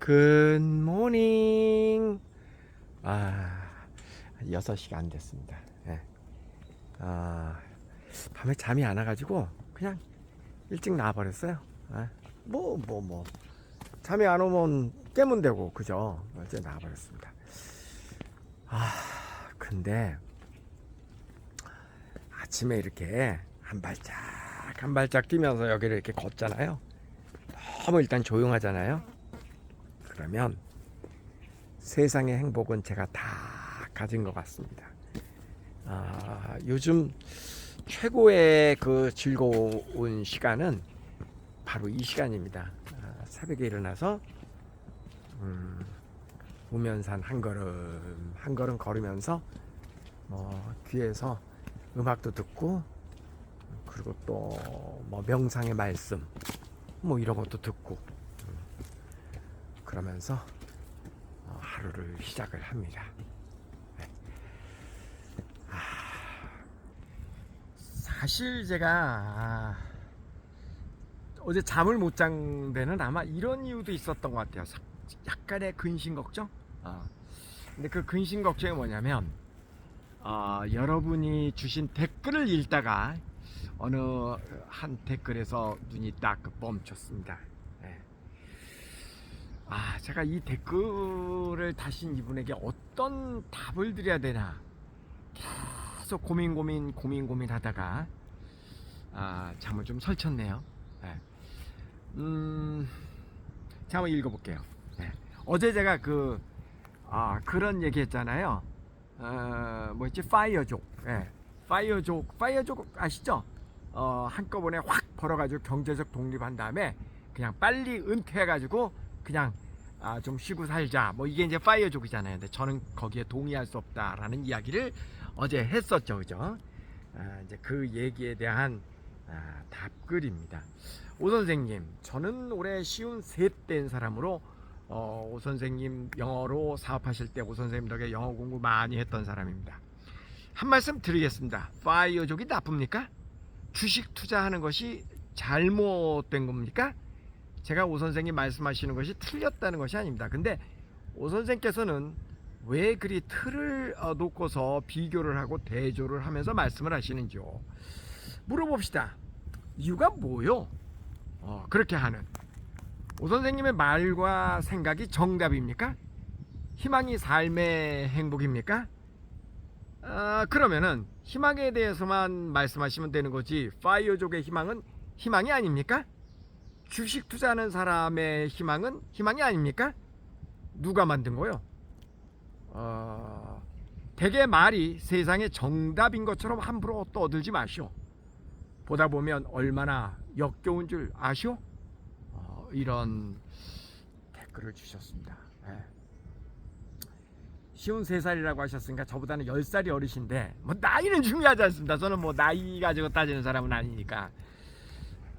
굿모닝. 아, 6시가 안 됐습니다. 예. 아, 밤에 잠이 안 와가지고 그냥 일찍 나와버렸어요. 아, 뭐, 뭐, 뭐. 잠이 안 오면 깨면 되고, 그죠? 어제 나와버렸습니다. 아, 근데 아침에 이렇게 한 발짝, 한 발짝 뛰면서 여기를 이렇게 걷잖아요. 너무 일단 조용하잖아요. 그러면 세상의 행복은 제가 다 가진 것 같습니다. 아, 요즘 최고의 그 즐거운 시간은 바로 이 시간입니다. 아, 새벽에 일어나서 음, 우면산 한 걸음 한 걸음 걸으면서 뭐 귀에서 음악도 듣고 그리고 또 뭐 명상의 말씀 뭐 이런 것도 듣고 음, 그러면서 어, 하루를 시작을 합니다. 네. 아, 사실 제가 아, 어제 잠을 못 잔 데는 아마 이런 이유도 있었던 것 같아요. 사- 약간의 근심 걱정. 아, 근데 그 근심 걱정이 뭐냐면 아, 여러분이 주신 댓글을 읽다가 어느 한 댓글에서 눈이 딱 멈췄습니다. 예. 아, 제가 이 댓글을 다신 이분에게 어떤 답을 드려야 되나 계속 고민 고민 고민 고민 하다가 아, 잠을 좀 설쳤네요. 예. 음, 제가 한번 읽어볼게요. 예. 어제 제가 그 아, 그런 얘기했잖아요. 어, 뭐였지? 파이어족. 예. 파이어족, 파이어족 아시죠? 어, 한꺼번에 확 벌어가지고 경제적 독립한 다음에 그냥 빨리 은퇴해가지고 그냥 아, 좀 쉬고 살자. 뭐 이게 이제 파이어족이잖아요. 근데 저는 거기에 동의할 수 없다라는 이야기를 어제 했었죠, 그죠? 아, 이제 그 얘기에 대한 아, 답글입니다. 오 선생님, 저는 올해 쉬운 셋된 사람으로 어, 오 선생님 영어로 사업하실 때 오 선생님 덕에 영어 공부 많이 했던 사람입니다. 한 말씀 드리겠습니다. 파이어족이 나쁩니까? 주식 투자하는 것이 잘못된 겁니까? 제가 오 선생님 말씀하시는 것이 틀렸다는 것이 아닙니다. 근데 오 선생께서는 왜 그리 틀을 어, 놓고서 비교를 하고 대조를 하면서 말씀을 하시는지요? 물어봅시다. 이유가 뭐요? 어, 그렇게 하는 오 선생님의 말과 생각이 정답입니까? 희망이 삶의 행복입니까? 아, 그러면은 희망에 대해서만 말씀하시면 되는 거지 파이어족의 희망은 희망이 아닙니까? 주식 투자하는 사람의 희망은 희망이 아닙니까? 누가 만든 거요? 어, 대개 말이 세상의 정답인 것처럼 함부로 떠들지 마시오. 보다 보면 얼마나 역겨운 줄 아시오? 어, 이런 댓글을 주셨습니다. 예. 쉬운 세 살이라고 하셨으니까 저보다는 열 살이 어리신데 뭐 나이는 중요하지 않습니다. 저는 뭐 나이 가지고 따지는 사람은 아니니까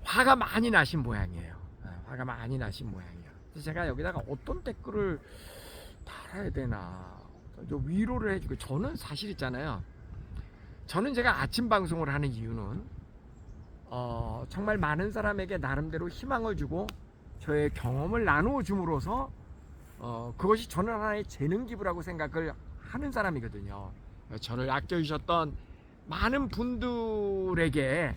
화가 많이 나신 모양이에요. 예, 화가 많이 나신 모양이에요. 제가 여기다가 어떤 댓글을 달아야 되나 좀 위로를 해주고 저는 사실 있잖아요. 저는 제가 아침 방송을 하는 이유는 어, 정말 많은 사람에게 나름대로 희망을 주고 저의 경험을 나누어 줌으로써 어, 그것이 저는 하나의 재능 기부라고 생각을 하는 사람이거든요. 저를 아껴주셨던 많은 분들에게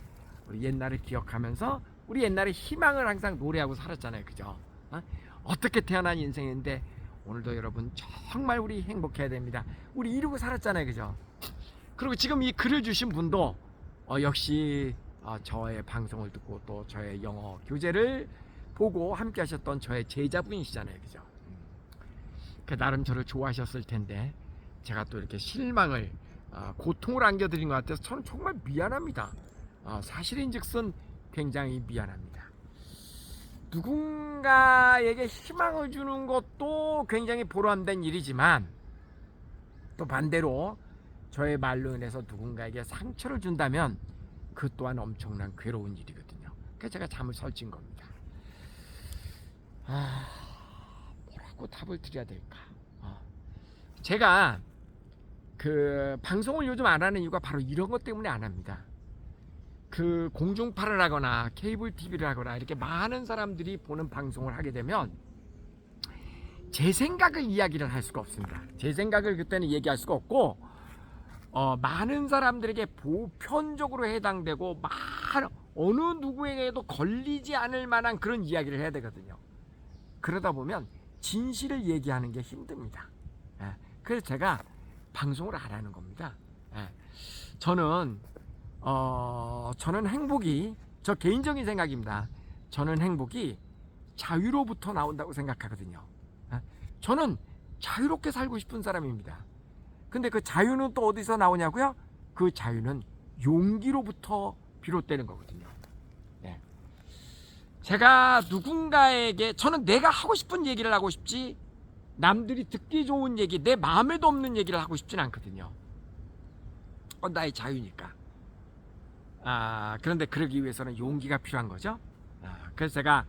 우리 옛날을 기억하면서 우리 옛날에 희망을 항상 노래하고 살았잖아요. 그죠? 어? 어떻게 태어난 인생인데 오늘도 여러분 정말 우리 행복해야 됩니다. 우리 이루고 살았잖아요. 그죠? 그리고 지금 이 글을 주신 분도 어, 역시 어, 저의 방송을 듣고 또 저의 영어 교재를 보고 함께 하셨던 저의 제자분이시잖아요. 그죠? 그 나름 저를 좋아하셨을 텐데 제가 또 이렇게 실망을 어, 고통을 안겨드린 것 같아서 저는 정말 미안합니다. 어, 사실인즉슨 굉장히 미안합니다. 누군가에게 희망을 주는 것도 굉장히 보람된 일이지만 또 반대로 저의 말로 인해서 누군가에게 상처를 준다면 그 또한 엄청난 괴로운 일이거든요. 그래서 제가 잠을 설친 겁니다. 아, 뭐라고 답을 드려야 될까? 어. 제가 그 방송을 요즘 안 하는 이유가 바로 이런 것 때문에 안 합니다. 그 공중파를 하거나 케이블 TV를 하거나 이렇게 많은 사람들이 보는 방송을 하게 되면 제 생각을 이야기를 할 수가 없습니다. 제 생각을 그때는 얘기할 수가 없고 어, 많은 사람들에게 보편적으로 해당되고 많은 어느 누구에게도 걸리지 않을 만한 그런 이야기를 해야 되거든요. 그러다 보면 진실을 얘기하는 게 힘듭니다. 예, 그래서 제가 방송을 안 하는 겁니다. 예, 저는 어, 저는 행복이 저 개인적인 생각입니다. 저는 행복이 자유로부터 나온다고 생각하거든요. 예, 저는 자유롭게 살고 싶은 사람입니다. 근데 그 자유는 또 어디서 나오냐고요? 그 자유는 용기로부터 비롯되는 거거든요. 예. 제가 누군가에게 저는 내가 하고 싶은 얘기를 하고 싶지 남들이 듣기 좋은 얘기 내 마음에도 없는 얘기를 하고 싶진 않거든요. 어, 나의 자유니까. 아 그런데 그러기 위해서는 용기가 필요한 거죠. 아, 그래서 제가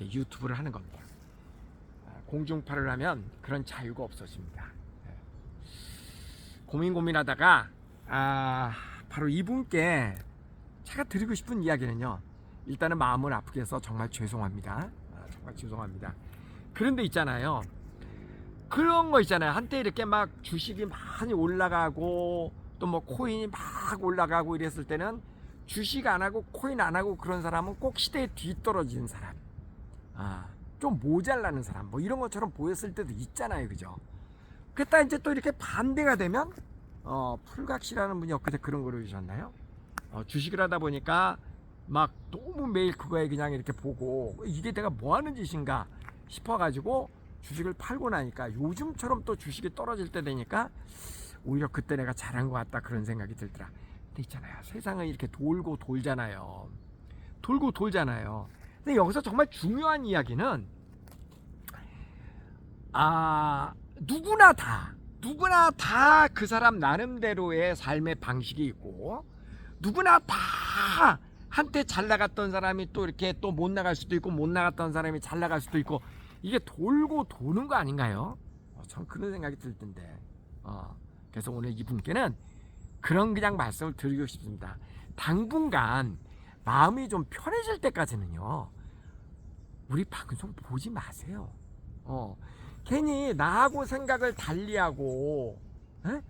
유튜브를 하는 겁니다. 아, 공중파를 하면 그런 자유가 없어집니다. 예. 고민 고민하다가 아 바로 이분께 제가 드리고 싶은 이야기는요. 일단은 마음을 아프게 해서 정말 죄송합니다. 아, 정말 죄송합니다. 그런데 있잖아요. 그런 거 있잖아요. 한때 이렇게 막 주식이 많이 올라가고 또 뭐 코인이 막 올라가고 이랬을 때는 주식 안 하고 코인 안 하고 그런 사람은 꼭 시대에 뒤떨어진 사람. 아, 좀 모자라는 사람. 뭐 이런 것처럼 보였을 때도 있잖아요. 그죠? 그랬다 이제 또 이렇게 반대가 되면 어, 풀각시라는 분이 엊그제 그런 걸 해주셨나요? 어, 주식을 하다 보니까 막 너무 매일 그거에 그냥 이렇게 보고 이게 내가 뭐 하는 짓인가 싶어가지고 주식을 팔고 나니까 요즘처럼 또 주식이 떨어질 때 되니까 오히려 그때 내가 잘한 것 같다 그런 생각이 들더라. 근데 있잖아요. 세상은 이렇게 돌고 돌잖아요. 돌고 돌잖아요. 근데 여기서 정말 중요한 이야기는 아 누구나 다 누구나 다 그 사람 나름대로의 삶의 방식이 있고 누구나 다 한때 잘 나갔던 사람이 또 이렇게 또 못 나갈 수도 있고 못 나갔던 사람이 잘 나갈 수도 있고 이게 돌고 도는 거 아닌가요? 어, 전 그런 생각이 들 텐데. 어, 그래서 오늘 이분께는 그런 그냥 말씀을 드리고 싶습니다. 당분간 마음이 좀 편해질 때까지는요. 우리 방송 보지 마세요. 어, 괜히 나하고 생각을 달리하고, 에?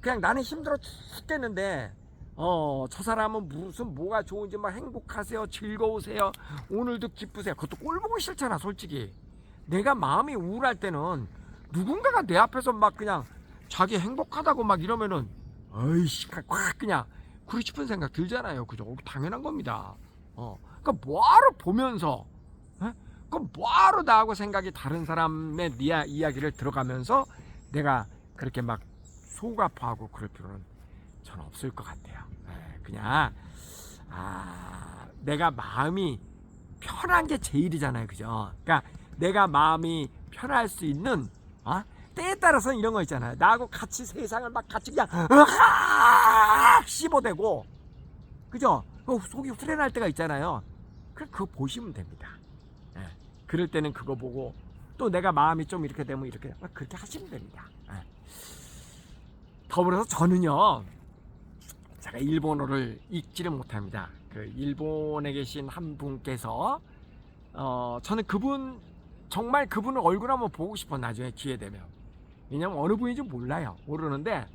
그냥 나는 힘들어 죽겠는데, 어, 저 사람은 무슨 뭐가 좋은지 막 행복하세요, 즐거우세요, 오늘도 기쁘세요. 그것도 꼴 보기 싫잖아, 솔직히. 내가 마음이 우울할 때는 누군가가 내 앞에서 막 그냥 자기 행복하다고 막 이러면은 어이씨 확 그냥 그러고 싶은 생각 들잖아요. 그죠? 당연한 겁니다. 어 그러니까 뭐하러 보면서 에? 그 뭐하러 나하고 생각이 다른 사람의 이야, 이야기를 들어가면서 내가 그렇게 막속 아파하고 그럴 필요는 저는 없을 것 같아요. 에, 그냥 아 내가 마음이 편한 게 제일이잖아요. 그죠? 그러니까 내가 마음이 편할 수 있는 어? 때에 따라서는 이런 거 있잖아요. 나하고 같이 세상을 막 같이 그냥 으악 씹어대고 그죠? 그 속이 후련할 때가 있잖아요. 그 그거 보시면 됩니다. 예. 그럴 때는 그거 보고 또 내가 마음이 좀 이렇게 되면 이렇게 막 그렇게 하시면 됩니다. 예. 더불어서 저는요. 제가 일본어를 읽지를 못합니다. 그 일본에 계신 한 분께서 어 저는 그분 정말 그분을 얼굴 한번 보고 싶어 나중에 기회 되면 왜냐면 어느 분인지 몰라요. 모르는데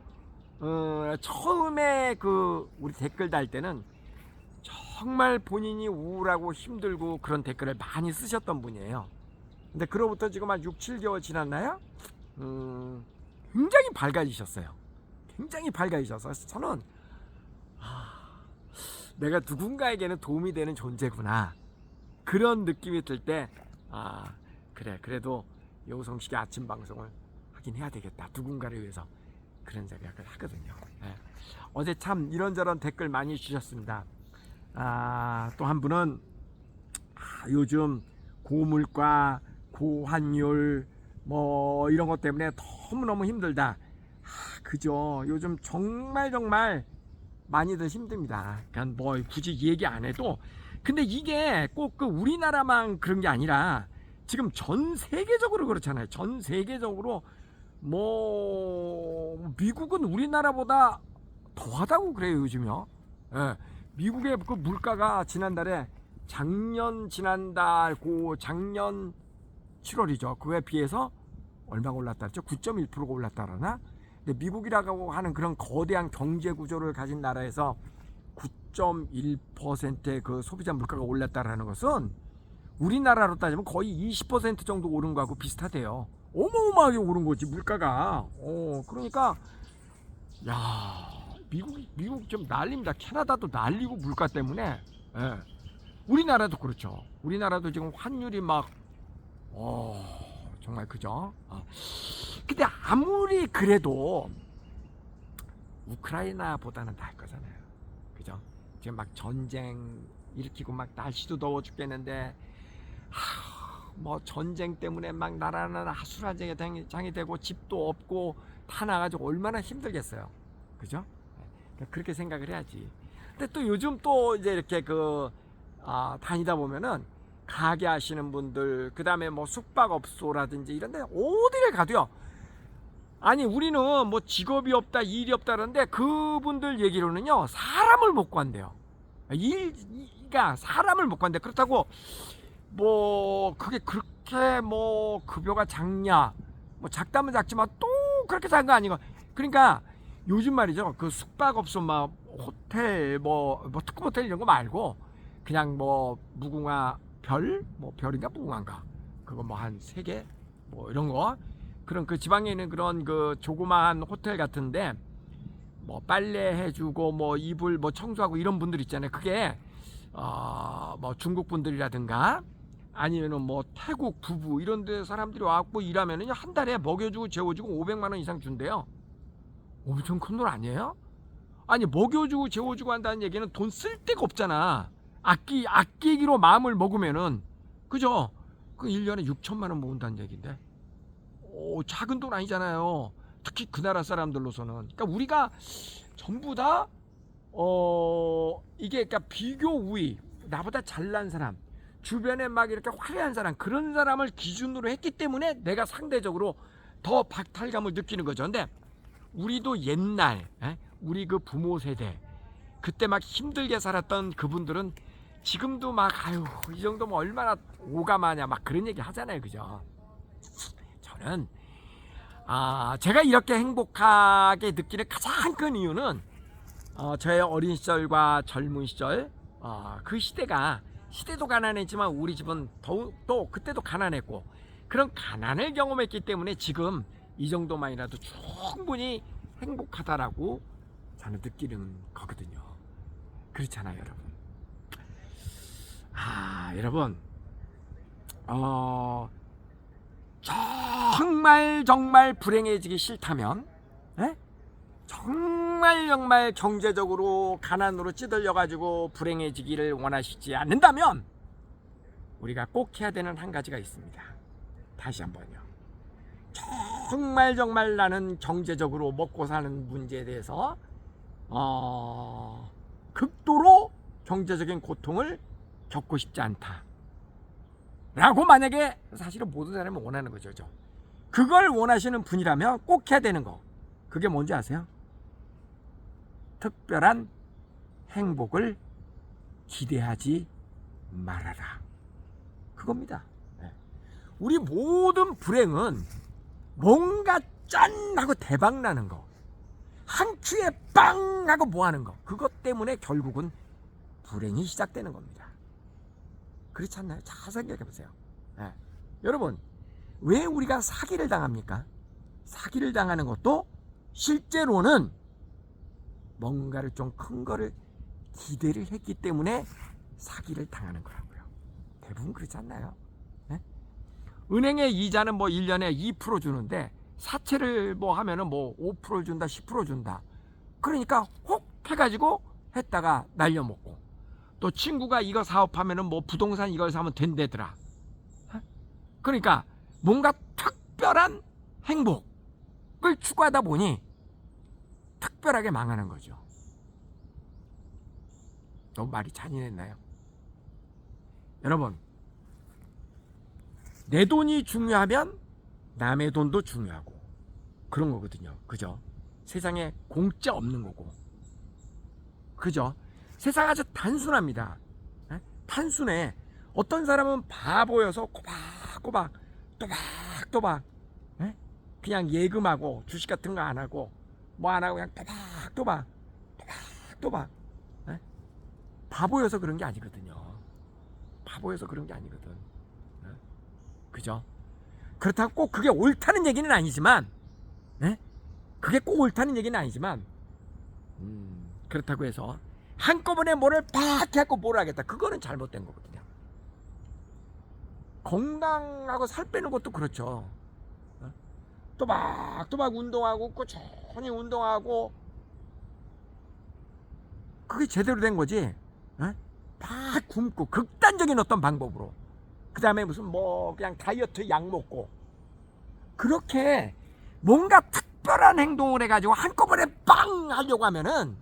어, 처음에 그 우리 댓글 달 때는 정말 본인이 우울하고 힘들고 그런 댓글을 많이 쓰셨던 분이에요. 근데 그로부터 지금 한 6, 7개월 지났나요? 음, 굉장히 밝아지셨어요. 굉장히 밝아지셔서 저는 아, 내가 누군가에게는 도움이 되는 존재구나. 그런 느낌이 들 때 아, 그래. 그래도 여우성식의 아침 방송을 하긴 해야 되겠다. 누군가를 위해서 그런 생각을 하거든요. 예. 어제 참 이런저런 댓글 많이 주셨습니다. 아, 또 한 분은 아, 요즘 고물가 고환율 뭐 이런 것 때문에 너무너무 힘들다. 아, 그죠. 요즘 정말 정말 많이들 힘듭니다. 그러니까 뭐 굳이 얘기 안 해도. 근데 이게 꼭 그 우리나라만 그런 게 아니라 지금 전 세계적으로 그렇잖아요. 전 세계적으로 뭐 미국은 우리나라보다 더하다고 그래요 요즘요. 예, 미국의 그 물가가 지난달에 작년 지난달 고 작년 7월이죠. 그에 비해서 얼마가 올랐다 그랬죠? 9.1%가 올랐다 그러나? 근데 미국이라고 하는 그런 거대한 경제 구조를 가진 나라에서 9.1%의 그 소비자 물가가 올랐다라는 것은 우리나라로 따지면 거의 20% 정도 오른 거하고 비슷하대요. 어마어마하게 오른 거지 물가가. 어 그러니까 야 미국 미국 좀 난립니다. 캐나다도 난리고 물가 때문에. 예. 우리나라도 그렇죠. 우리나라도 지금 환율이 막 어, 정말 그죠? 어. 근데 아무리 그래도 우크라이나보다는 나을 거잖아요. 그죠? 지금 막 전쟁 일으키고 막 날씨도 더워 죽겠는데 하, 뭐 전쟁 때문에 막 나라는 하수라장이 장이 되고 집도 없고 다 나가지고 얼마나 힘들겠어요. 그죠? 그러니까 그렇게 생각을 해야지. 근데 또 요즘 또 이제 이렇게 그 아, 다니다 보면은 가게 하시는 분들 그 다음에 뭐 숙박업소라든지 이런 데 어디를 가도요. 아니 우리는 뭐 직업이 없다 일이 없다 그러는데 그분들 얘기로는요 사람을 못 구한대요 일가 사람을 못 구한대 그렇다고 뭐 그게 그렇게 뭐 급여가 작냐. 뭐 작다면 작지만 또 그렇게 작은 거 아니고 그러니까 요즘 말이죠. 그 숙박업소 막 호텔 뭐, 뭐 특급 호텔 이런 거 말고 그냥 뭐 무궁화 별? 뭐 별인가? 무궁화인가? 그거 뭐 한 세 개? 뭐 이런 거? 그런 그 지방에 있는 그런 그 조그마한 호텔 같은데 뭐 빨래 해주고 뭐 이불 뭐 청소하고 이런 분들 있잖아요. 그게 어 뭐 중국 분들이라든가 아니면은 뭐 태국 부부 이런 데 사람들이 와갖고 일하면은 한 달에 먹여주고 재워주고 500만 원 이상 준대요. 엄청 큰 돈 아니에요? 아니 먹여주고 재워주고 한다는 얘기는 돈 쓸 데가 없잖아. 아끼 아끼기로 마음을 먹으면은 그죠? 그 1년에 6천만 원 모은다는 얘기인데. 오, 작은 돈 아니잖아요. 특히 그 나라 사람들로서는. 그러니까 우리가 전부 다, 어, 이게 그러니까 비교 우위, 나보다 잘난 사람, 주변에 막 이렇게 화려한 사람, 그런 사람을 기준으로 했기 때문에 내가 상대적으로 더 박탈감을 느끼는 거죠. 근데 우리도 옛날, 에? 우리 그 부모 세대, 그때 막 힘들게 살았던 그분들은 지금도 막, 아유, 이 정도면 얼마나 오감하냐, 막 그런 얘기 하잖아요. 그죠? 저는 아 제가 이렇게 행복하게 느끼는 가장 큰 이유는 어, 저의 어린 시절과 젊은 시절 어, 그 시대가 시대도 가난했지만 우리 집은 더욱 또 그때도 가난했고 그런 가난을 경험했기 때문에 지금 이 정도만이라도 충분히 행복하다라고 저는 느끼는 거거든요. 그렇잖아요, 여러분. 아, 여러분. 어, 정말 정말 불행해지기 싫다면 에? 정말 정말 경제적으로 가난으로 찌들려 가지고 불행해지기를 원하시지 않는다면 우리가 꼭 해야 되는 한 가지가 있습니다. 다시 한번요. 정말 정말 나는 경제적으로 먹고 사는 문제에 대해서 어, 극도로 경제적인 고통을 겪고 싶지 않다. 라고 만약에 사실은 모든 사람이 원하는 거죠. 저. 그걸 원하시는 분이라면 꼭 해야 되는 거. 그게 뭔지 아세요? 특별한 행복을 기대하지 말아라. 그겁니다. 네. 우리 모든 불행은 뭔가 짠 하고 대박 나는 거. 한 큐에 빵 하고 뭐 하는 거. 그것 때문에 결국은 불행이 시작되는 겁니다. 그렇지 않나요? 잘 생각해 보세요. 예. 여러분, 왜 우리가 사기를 당합니까? 사기를 당하는 것도 실제로는 뭔가를 좀 큰 거를 기대를 했기 때문에 사기를 당하는 거라고요. 대부분 그렇지 않나요? 예? 은행의 이자는 뭐 1년에 2% 주는데 사채를 뭐 하면은 뭐 5% 준다, 10% 준다. 그러니까 혹 해가지고 했다가 날려먹고 또 친구가 이거 사업하면은 뭐 부동산 이걸 사면 된대더라. 어? 그러니까 뭔가 특별한 행복을 추구하다 보니 특별하게 망하는 거죠. 너무 말이 잔인했나요? 여러분, 내 돈이 중요하면 남의 돈도 중요하고 그런 거거든요. 그죠? 세상에 공짜 없는 거고. 그죠? 세상 아주 단순합니다. 에? 단순해. 어떤 사람은 바보여서 꼬박꼬박 또박또박 에? 그냥 예금하고 주식 같은 거 안 하고 뭐 안 하고 그냥 또박또박 또박또박 예? 바보여서 그런 게 아니거든요. 바보여서 그런 게 아니거든. 예? 그죠? 그렇다고 꼭 그게 옳다는 얘기는 아니지만, 예? 그게 꼭 옳다는 얘기는 아니지만, 음, 그렇다고 해서 한꺼번에 뭐를 팍 해갖고 뭘 하겠다. 그거는 잘못된 거거든요. 건강하고 살 빼는 것도 그렇죠. 어? 또박또박 운동하고 꾸준히 운동하고 그게 제대로 된 거지. 어? 팍 굶고 극단적인 어떤 방법으로 그 다음에 무슨 뭐 그냥 다이어트 약 먹고 그렇게 뭔가 특별한 행동을 해가지고 한꺼번에 빵 하려고 하면은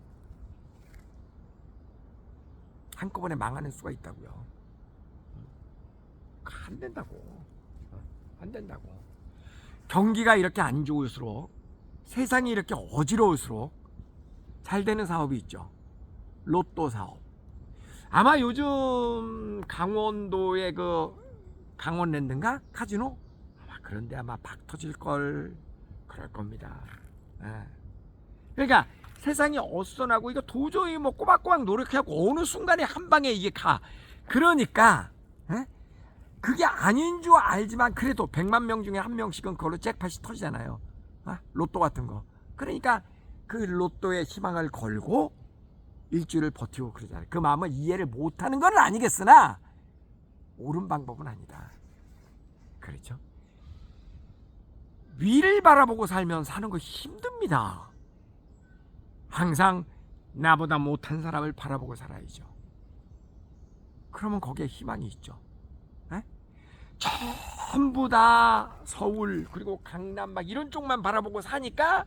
한꺼번에 망하는 수가 있다고요. 안 된다고. 어, 안 된다고. 경기가 이렇게 안 좋을수록 세상이 이렇게 어지러울수록 잘 되는 사업이 있죠. 로또 사업. 아마 요즘 강원도의 그 강원랜드인가 카지노 아마 그런데 아마 박 터질 걸 그럴 겁니다. 예. 그러니까 세상이 어수선하고 이거 도저히 뭐 꼬박꼬박 노력하고 어느 순간에 한 방에 이게 가. 그러니까 예? 그게 아닌 줄 알지만 그래도 100만 명 중에 한 명씩은 그걸로 잭팟이 터지잖아요. 아, 로또 같은 거. 그러니까 그 로또에 희망을 걸고 일주일을 버티고 그러잖아요. 그 마음을 이해를 못하는 건 아니겠으나 옳은 방법은 아니다. 그렇죠? 위를 바라보고 살면 사는 거 힘듭니다. 항상 나보다 못한 사람을 바라보고 살아야죠. 그러면 거기에 희망이 있죠. 에? 전부 다 서울 그리고 강남 막 이런 쪽만 바라보고 사니까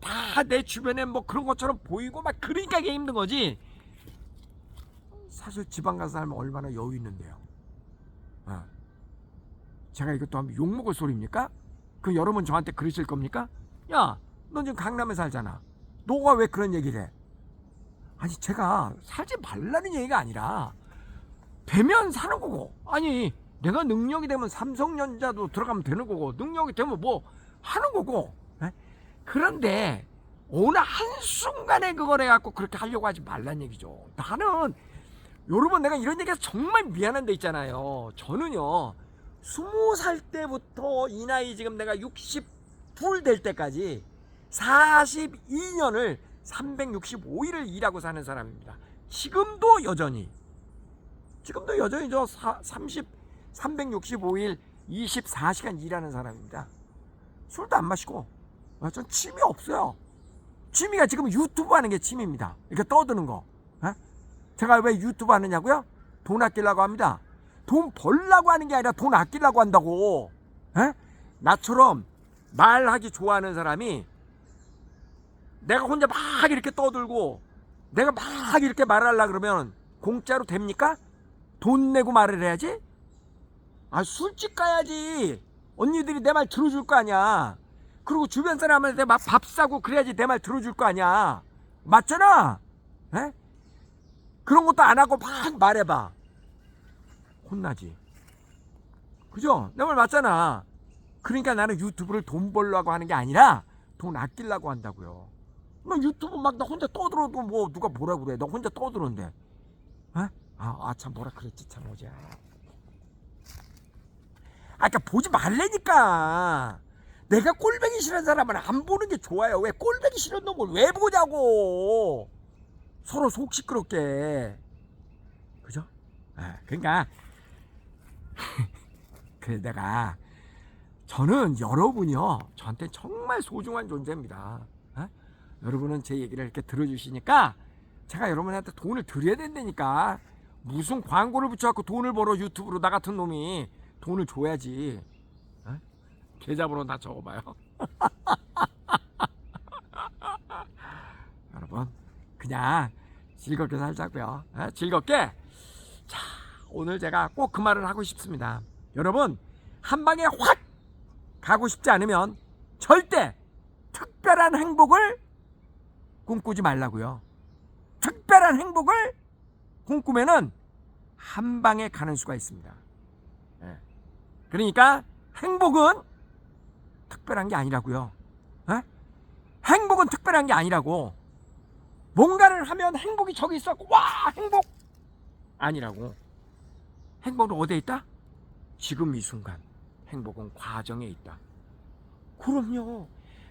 다 내 주변에 뭐 그런 것처럼 보이고 막 그러니까 이게 힘든 거지. 사실 지방 가서 살면 얼마나 여유 있는데요. 어. 제가 이것도 하면 욕 먹을 소리입니까? 그 여러분 저한테 그러실 겁니까? 야, 넌 지금 강남에 살잖아. 너가 왜 그런 얘기를 해? 아니 제가 살지 말라는 얘기가 아니라 되면 사는 거고 아니 내가 능력이 되면 삼성전자도 들어가면 되는 거고 능력이 되면 뭐 하는 거고. 에? 그런데 어느 한순간에 그걸 해갖고 그렇게 하려고 하지 말란 얘기죠. 나는 여러분 내가 이런 얘기해서 정말 미안한 데 있잖아요. 저는요 스무 살 때부터 이 나이 지금 내가 60불 될 때까지 42년을 365일을 일하고 사는 사람입니다. 지금도 여전히. 지금도 여전히 저 30, 365일 24시간 일하는 사람입니다. 술도 안 마시고 아, 전 취미 없어요. 취미가 지금 유튜브 하는 게 취미입니다. 이렇게 떠드는 거. 에? 제가 왜 유튜브 하느냐고요? 돈 아끼려고 합니다. 돈 벌려고 하는 게 아니라 돈 아끼려고 한다고. 에? 나처럼 말하기 좋아하는 사람이 내가 혼자 막 이렇게 떠들고 내가 막 이렇게 말하려 그러면 공짜로 됩니까? 돈 내고 말을 해야지? 아 술집 가야지. 언니들이 내 말 들어줄 거 아니야. 그리고 주변 사람한테 막 밥 사고 그래야지 내 말 들어줄 거 아니야. 맞잖아. 에? 그런 것도 안 하고 막 말해봐. 혼나지. 그죠? 내 말 맞잖아. 그러니까 나는 유튜브를 돈 벌려고 하는 게 아니라 돈 아끼려고 한다고요. 너 유튜브 막 나 혼자 떠들어도 뭐 누가 뭐라 그래. 너 혼자 떠들었는데. 어? 아참 뭐라 그랬지? 참 어제 아까 보지 말래니까. 내가 꼴배기 싫은 사람은 안 보는 게 좋아요. 왜 꼴배기 싫은 놈을 왜 보냐고. 서로 속 시끄럽게. 그죠? 아, 그러니까. 그래 내가 저는 여러분이요. 저한테 정말 소중한 존재입니다. 어? 여러분은 제 얘기를 이렇게 들어주시니까 제가 여러분한테 돈을 드려야 된다니까. 무슨 광고를 붙여갖고 돈을 벌어 유튜브로 나 같은 놈이 돈을 줘야지 어? 계좌번호 다 적어봐요 여러분 그냥 즐겁게 살자고요 어? 즐겁게 자 오늘 제가 꼭 그 말을 하고 싶습니다 여러분 한 방에 확 가고 싶지 않으면 절대 특별한 행복을 꿈꾸지 말라고요. 특별한 행복을 꿈꾸면은 한 방에 가는 수가 있습니다. 예. 그러니까 행복은 특별한 게 아니라고요. 에? 행복은 특별한 게 아니라고. 뭔가를 하면 행복이 저기 있어. 와 행복 아니라고. 행복은 어디에 있다? 지금 이 순간. 행복은 과정에 있다. 그럼요.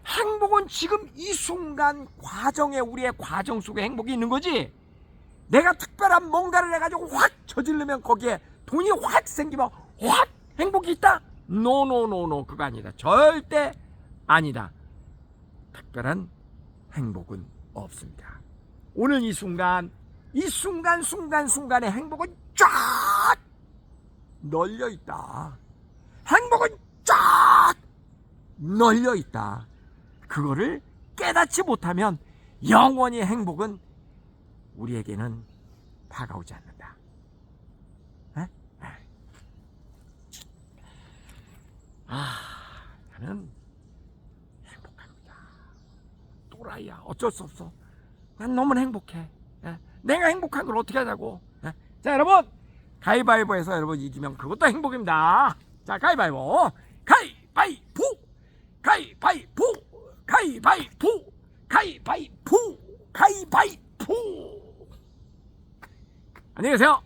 행복은 지금 이 순간 과정에 우리의 과정 속에 행복이 있는 거지. 내가 특별한 뭔가를 해가지고 확 저지르면 거기에 돈이 확 생기면 확 행복이 있다? 노노노노 그거 아니다. 절대 아니다. 특별한 행복은 없습니다. 오늘 이 순간, 이 순간 순간 순간의 행복은 쫙 널려 있다. 행복은 쫙 널려 있다. 그거를 깨닫지 못하면 영원히 행복은 우리에게는 다가오지 않는다. 에? 에. 아, 나는 행복합니다. 또라이야. 어쩔 수 없어. 난 너무 행복해. 에? 내가 행복한 걸 어떻게 하자고. 에? 자, 여러분. 가위바위보에서 여러분 이기면 그것도 행복입니다. 자, 가위바위보. 가위바위보. 가위바위보. 가위바위보. 가위바위보. 가위바위보. 안녕히 계세요.